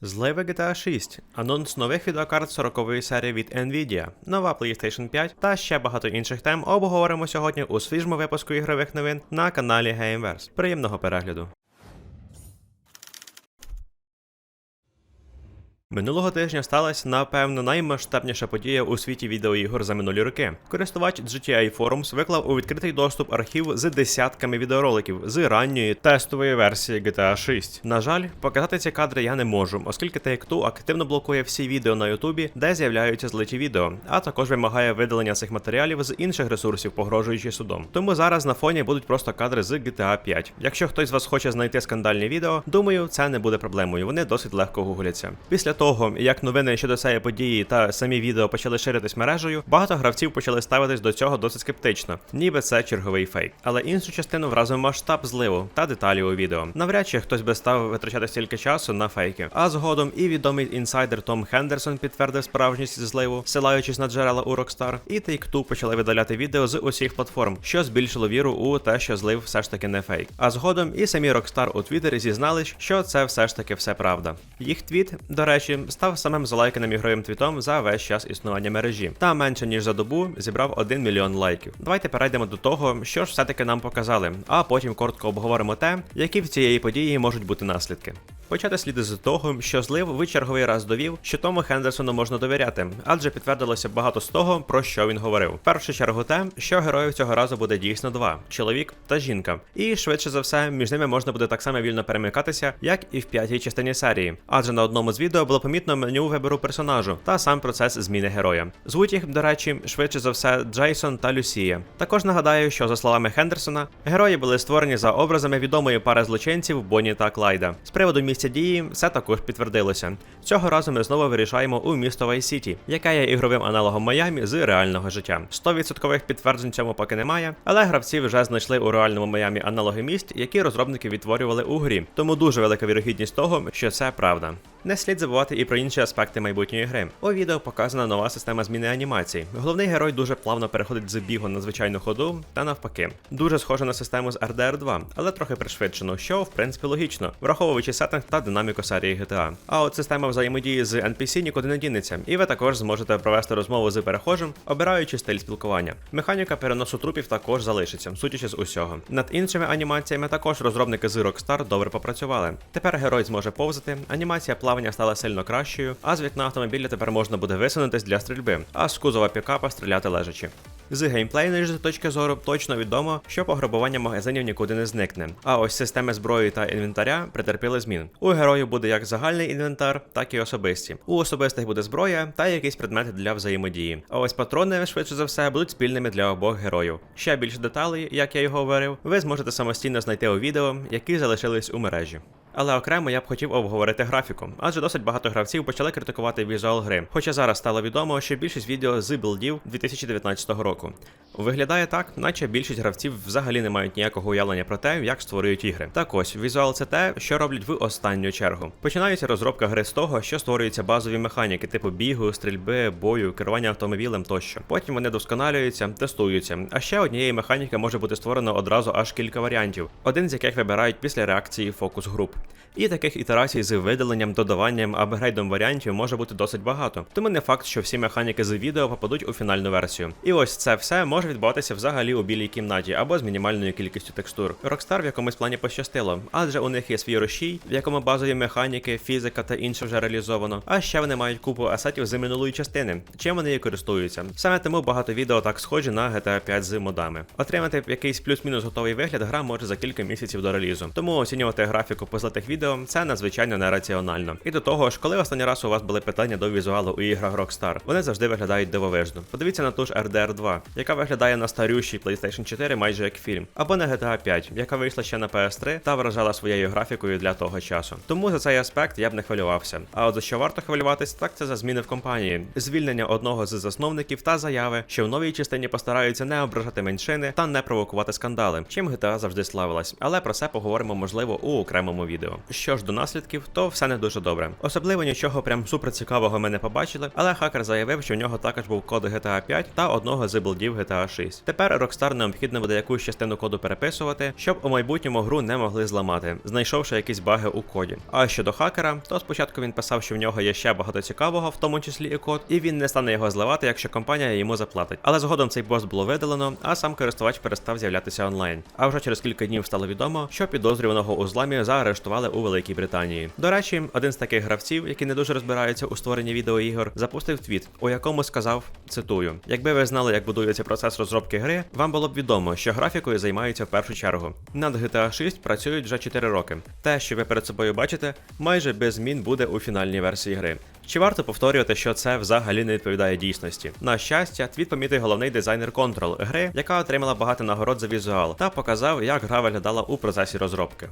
Зливи GTA 6, анонс нових відеокарт 40-ї серії від Nvidia, нова PlayStation 5 та ще багато інших тем обговоримо сьогодні у свіжому випуску ігрових новин на каналі Gameverse. Приємного перегляду. Минулого тижня сталася, напевно, наймасштабніша подія у світі відеоігор за минулі роки. Користувач GTI Forums виклав у відкритий доступ архів з десятками відеороликів з ранньої тестової версії GTA 6. На жаль, показати ці кадри я не можу, оскільки Take-Two активно блокує всі відео на Ютубі, де з'являються злиті відео, а також вимагає видалення цих матеріалів з інших ресурсів, погрожуючи судом. Тому зараз на фоні будуть просто кадри з GTA 5. Якщо хтось з вас хоче знайти скандальні відео, думаю, це не буде проблемою. Вони досить легко гугляться. Після того, як новини щодо цієї події та самі відео почали ширитись мережею, багато гравців почали ставитись до цього досить скептично, ніби це черговий фейк. Але іншу частину вразив масштаб зливу та деталі у відео. Навряд чи хтось би став витрачати стільки часу на фейки. А згодом і відомий інсайдер Том Хендерсон підтвердив справжність зливу, силаючись на джерела у Rockstar, і Take-Two почали видаляти відео з усіх платформ, що збільшило віру у те, що злив все ж таки не фейк. А згодом і самі Rockstar у Твіттері зізнались, що це все ж таки все правда. Їх твіт, до речі, став самим залайканим ігровим твітом за весь час існування мережі. Та менше ніж за добу зібрав 1 мільйон лайків. Давайте перейдемо до того, що ж все-таки нам показали, а потім коротко обговоримо те, які в цієї події можуть бути наслідки. Почати слід з того, що злив в черговий раз довів, що Тому Хендерсону можна довіряти, адже підтвердилося багато з того, про що він говорив. В першу чергу те, що героїв цього разу буде дійсно два: чоловік та жінка. І швидше за все, між ними можна буде так само вільно перемикатися, як і в п'ятій частині серії. Адже на одному з відео було помітно меню вибору персонажу та сам процес зміни героя. Звуть їх, до речі, швидше за все, Джейсон та Люсія. Також нагадаю, що за словами Хендерсона, герої були створені за образами відомої пари злочинців Бонні та Клайда. З приводу місця дії все також підтвердилося. Цього разу ми знову вирішаємо у місто Вайс-Сіті, яке є ігровим аналогом Майамі з реального життя. 100% підтверджень цьому поки немає, але гравці вже знайшли у реальному Майамі аналоги місць, які розробники відтворювали у грі. Тому дуже велика вірогідність того, що це правда. Не слід забувати і про інші аспекти майбутньої гри. У відео показана нова система зміни анімацій. Головний герой дуже плавно переходить з бігу на звичайну ходу та навпаки. Дуже схоже на систему з RDR 2, але трохи пришвидшено, що в принципі логічно, враховуючи сеттинг та динаміку серії GTA. А от система взаємодії з NPC нікуди не дінеться, і ви також зможете провести розмову з перехожим, обираючи стиль спілкування. Механіка переносу трупів також залишиться, судячи з усього. Над іншими анімаціями також розробники з Rockstar добре попрацювали. Тепер герой зможе повзати, анімація плавання стала сильно кращою, а з вікна автомобіля тепер можна буде висунутись для стрільби, а з кузова пікапа стріляти лежачи. З геймплейної ж точки зору точно відомо, що пограбування магазинів нікуди не зникне. А ось системи зброї та інвентаря претерпіли змін. У героїв буде як загальний інвентар, так і особисті. У особистих буде зброя та якийсь предмет для взаємодії. А ось патрони, швидше за все, будуть спільними для обох героїв. Ще більше деталей, як я й говорив, ви зможете самостійно знайти у відео, які залишились у мережі. Але окремо я б хотів обговорити графіку, адже досить багато гравців почали критикувати візуал гри. Хоча зараз стало відомо, що більшість відео з білдів 2019 року. Виглядає так, наче більшість гравців взагалі не мають ніякого уявлення про те, як створюють ігри. Так ось, візуал це те, що роблять в останню чергу. Починається розробка гри з того, що створюються базові механіки, типу бігу, стрільби, бою, керування автомобілем тощо. Потім вони досконалюються, тестуються. А ще однієї механіки може бути створено одразу аж кілька варіантів, один з яких вибирають після реакції фокус груп. І таких ітерацій з видаленням, додаванням, апгрейдом варіантів може бути досить багато. Тому не факт, що всі механіки з відео попадуть у фінальну версію. І ось це все може відбуватися взагалі у білій кімнаті або з мінімальною кількістю текстур. Rockstar в якомусь плані пощастило, адже у них є свій розшій, в якому базові механіки, фізика та інше вже реалізовано. А ще вони мають купу асетів з минулої частини, чим вони і користуються. Саме тому багато відео так схожі на GTA 5 з модами. Отримати якийсь плюс-мінус готовий вигляд гра може за кілька місяців до релізу. Тому оцінювати графіку по злитих відео це надзвичайно нераціонально. І до того ж, коли останній раз у вас були питання до візуалу у іграх Rockstar, вони завжди виглядають дивовижно. Подивіться на ту ж RDR 2, яка виглядає на старющій PlayStation 4 майже як фільм, або на GTA 5, яка вийшла ще на PS3 та вражала своєю графікою для того часу. Тому за цей аспект я б не хвилювався. А от за що варто хвилюватись, так це за зміни в компанії, звільнення одного з засновників та заяви, що в новій частині постараються не ображати меншини та не провокувати скандали, чим GTA завжди славилась. Але про це поговоримо можливо у окремому відео. Що ж до наслідків, то все не дуже добре. Особливо нічого прям супер цікавого ми не побачили, але хакер заявив, що в нього також був код GTA 5 та одного з білдів GTA GTA 6. Тепер Rockstar необхідно буде якусь частину коду переписувати, щоб у майбутньому гру не могли зламати, знайшовши якісь баги у коді. А щодо хакера, то спочатку він писав, що в нього є ще багато цікавого, в тому числі і код, і він не стане його зливати, якщо компанія йому заплатить. Але згодом цей пост було видалено, а сам користувач перестав з'являтися онлайн. А вже через кілька днів стало відомо, що підозрюваного у зламі заарештували у Великій Британії. До речі, один з таких гравців, які не дуже розбираються у створенні відеоігор, запустив твіт, у якому сказав: цитую: Якби ви знали, як будується процес розробки гри, вам було б відомо, що графікою займаються в першу чергу. Над GTA 6 працюють вже 4 роки. Те, що ви перед собою бачите, майже без змін буде у фінальній версії гри. Чи варто повторювати, що це взагалі не відповідає дійсності? На щастя, твіт помітив головний дизайнер Control гри, яка отримала багато нагород за візуал, та показав, як гра виглядала у процесі розробки.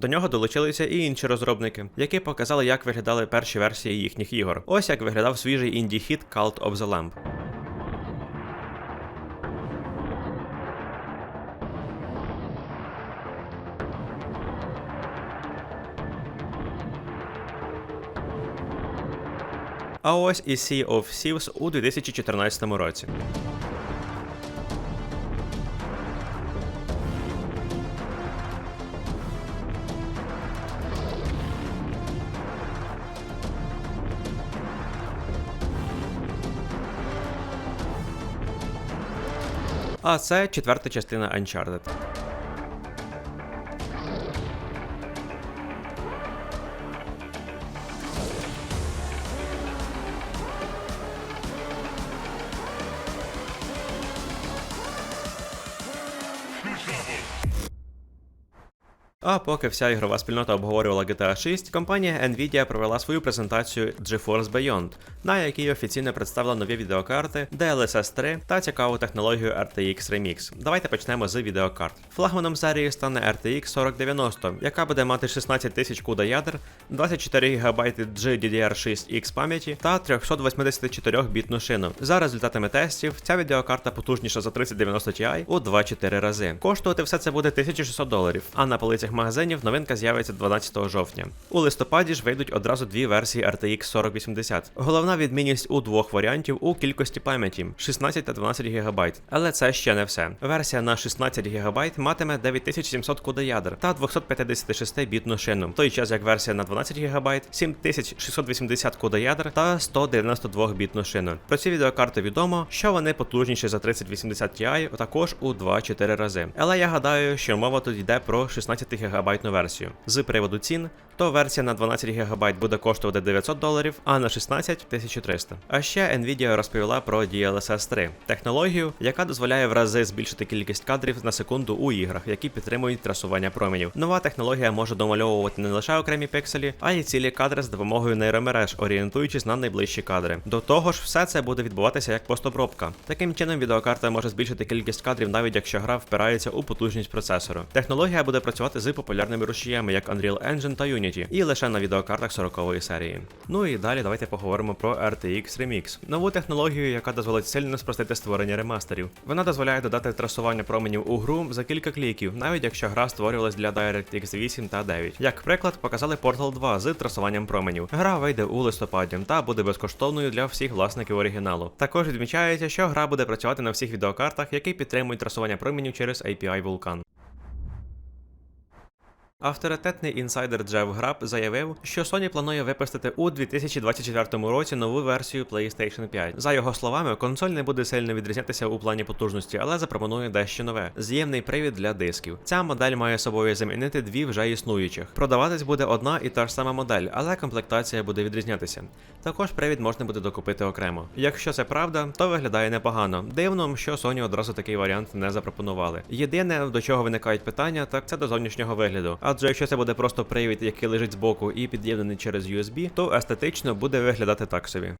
До нього долучилися і інші розробники, які показали, як виглядали перші версії їхніх ігор. Ось як виглядав свіжий інді-хіт Cult of the Lamb. А ось і Sea of Thieves у 2014 році. А це четверта частина Uncharted. А поки вся ігрова спільнота обговорювала GTA 6, компанія Nvidia провела свою презентацію GeForce Beyond, на якій офіційно представила нові відеокарти DLSS 3 та цікаву технологію RTX Remix. Давайте почнемо з відеокарт. Флагманом серії стане RTX 4090, яка буде мати 16 тисяч CUDA ядер, 24 ГБ GDDR6X пам'яті та 384-бітну шину. За результатами тестів, ця відеокарта потужніша за 3090 Ti у 2-4 рази. Коштувати все це буде 1600 доларів, а на полицях магазинів новинка з'явиться 12 жовтня. У листопаді ж вийдуть одразу дві версії RTX 4080. Головна відмінність у двох варіантів у кількості пам'яті 16 та 12 ГБ. Але це ще не все. Версія на 16 ГБ матиме 9700 CUDA ядер та 256 бітну шину, в той час як версія на 12 ГБ 7680 CUDA ядер та 192 бітну шину. Про ці відеокарти відомо, що вони потужніші за 3080 Ti також у 2-4 рази. Але я гадаю, що мова тут йде про 16 гігабайтну версію. З приводу цін, то версія на 12 ГБ буде коштувати 900 доларів, а на 16 1300. А ще Nvidia розповіла про DLSS 3 технологію, яка дозволяє в рази збільшити кількість кадрів на секунду у іграх, які підтримують трасування променів. Нова технологія може домальовувати не лише окремі пікселі, а й цілі кадри з допомогою нейромереж, орієнтуючись на найближчі кадри. До того ж, все це буде відбуватися як постобробка. Таким чином, відеокарта може збільшити кількість кадрів, навіть якщо гра впирається у потужність процесору. Технологія буде працювати з популярними рушіями, як Unreal Engine та Unity, і лише на відеокартах 40-ї серії. Ну і далі давайте поговоримо про RTX Remix, нову технологію, яка дозволить сильно спростити створення ремастерів. Вона дозволяє додати трасування променів у гру за кілька кліків, навіть якщо гра створювалась для DirectX 8 та 9. Як приклад, показали Portal 2 з трасуванням променів. Гра вийде у листопаді та буде безкоштовною для всіх власників оригіналу. Також відмічається, що гра буде працювати на всіх відеокартах, які підтримують трасування променів через API Vulkan. Авторитетний інсайдер Джеф Граб заявив, що Sony планує випустити у 2024 році нову версію PlayStation 5. За його словами, консоль не буде сильно відрізнятися у плані потужності, але запропонує дещо нове з'ємний привід для дисків. Ця модель має собою замінити дві вже існуючих. Продаватись буде одна і та ж сама модель, але комплектація буде відрізнятися. Також привід можна буде докупити окремо. Якщо це правда, то виглядає непогано. Дивно, що Sony одразу такий варіант не запропонували. Єдине, до чого виникають питання, так це до зовнішнього вигляду. Адже якщо це буде просто привід, який лежить збоку і під'єднаний через USB, то естетично буде виглядати так собі.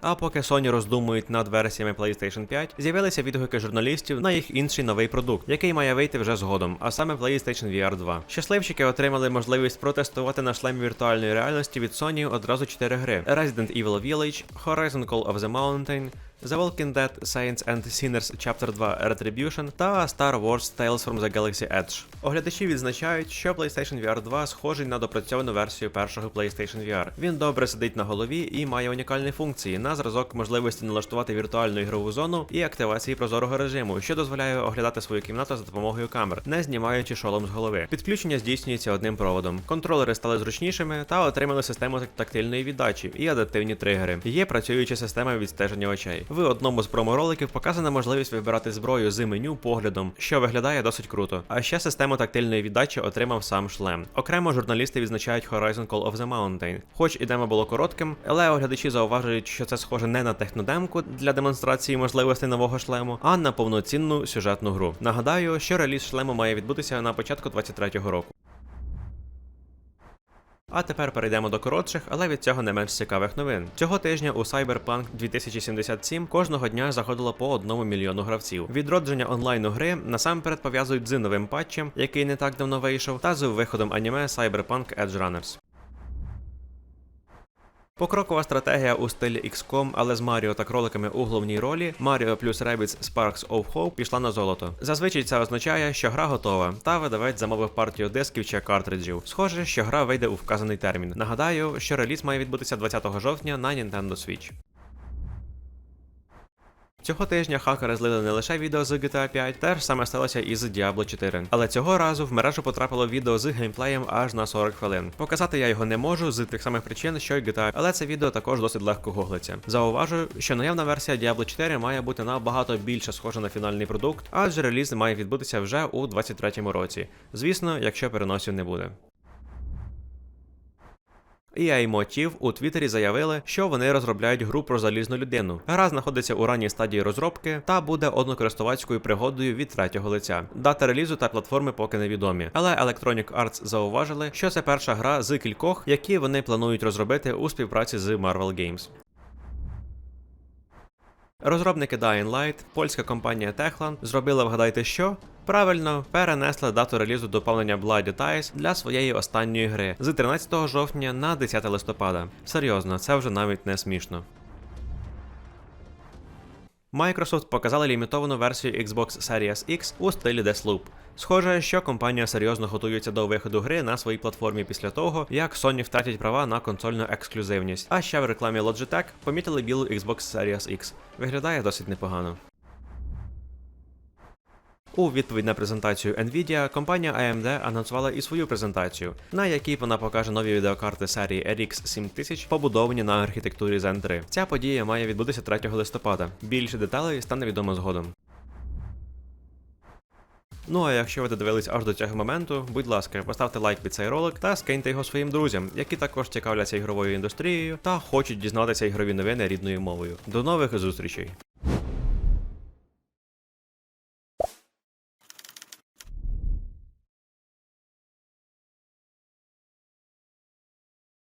А поки Sony роздумують над версіями PlayStation 5, з'явилися відгуки журналістів на їх інший новий продукт, який має вийти вже згодом, а саме PlayStation VR 2. Щасливчики отримали можливість протестувати на шлемі віртуальної реальності від Sony одразу 4 гри: Resident Evil Village, Horizon Call of the Mountain, The Walking Dead Saints and Sinners Chapter 2 Retribution та Star Wars Tales from the Galaxy Edge. Оглядачі відзначають, що PlayStation VR 2 схожий на допрацьовану версію першого PlayStation VR. Він добре сидить на голові і має унікальні функції на зразок можливості налаштувати віртуальну ігрову зону і активації прозорого режиму, що дозволяє оглядати свою кімнату за допомогою камер, не знімаючи шолом з голови. Підключення здійснюється одним проводом. Контролери стали зручнішими та отримали систему тактильної віддачі і адаптивні тригери. Є працююча система відстеження очей. В одному з промороликів показана можливість вибирати зброю з меню поглядом, що виглядає досить круто. А ще систему тактильної віддачі отримав сам шлем. Окремо журналісти відзначають Horizon Call of the Mountain. Хоч і демо було коротким, але оглядачі зауважують, що це схоже не на технодемку для демонстрації можливостей нового шлему, а на повноцінну сюжетну гру. Нагадаю, що реліз шлему має відбутися на початку 23-го року. А тепер перейдемо до коротших, але від цього не менш цікавих новин. Цього тижня у Cyberpunk 2077 кожного дня заходило по одному мільйону гравців. Відродження онлайну гри насамперед пов'язують з новим патчем, який не так давно вийшов, та з виходом аніме Cyberpunk Edge Runners. Покрокова стратегія у стилі XCOM, але з Маріо та кроликами у головній ролі Mario плюс Rabbids Sparks of Hope пішла на золото. Зазвичай це означає, що гра готова, та видавець замовив партію дисків чи картриджів. Схоже, що гра вийде у вказаний термін. Нагадаю, що реліз має відбутися 20 жовтня на Nintendo Switch. Цього тижня хакери злили не лише відео з GTA 5, теж саме сталося і з Diablo 4. Але цього разу в мережу потрапило відео з геймплеєм аж на 40 хвилин. Показати я його не можу з тих самих причин, що й GTA, але це відео також досить легко гуглиться. Зауважую, що наявна версія Diablo 4 має бути набагато більше схожа на фінальний продукт, адже реліз має відбутися вже у 23-му році. Звісно, якщо переносів не буде. EA Motive у Твіттері заявили, що вони розробляють гру про залізну людину. Гра знаходиться у ранній стадії розробки та буде однокористувацькою пригодою від третього лиця. Дата релізу та платформи поки невідомі. Але Electronic Arts зауважили, що це перша гра з кількох, які вони планують розробити у співпраці з Marvel Games. Розробники Dying Light, польська компанія Techland, зробила вгадайте що? Правильно, перенесли дату релізу доповнення Bloody Ties для своєї останньої гри з 13 жовтня на 10 листопада. Серйозно, це вже навіть не смішно. Microsoft показали лімітовану версію Xbox Series X у стилі Deathloop. Схоже, що компанія серйозно готується до виходу гри на своїй платформі після того, як Sony втратять права на консольну ексклюзивність. А ще в рекламі Logitech помітили білу Xbox Series X. Виглядає досить непогано. У відповідь на презентацію Nvidia компанія AMD анонсувала і свою презентацію, на якій вона покаже нові відеокарти серії RX 7000, побудовані на архітектурі Zen 3. Ця подія має відбутися 3 листопада. Більше деталей стане відомо згодом. Ну а якщо ви додивились аж до цього моменту, будь ласка, поставте лайк під цей ролик та скиньте його своїм друзям, які також цікавляться ігровою індустрією та хочуть дізнатися ігрові новини рідною мовою. До нових зустрічей!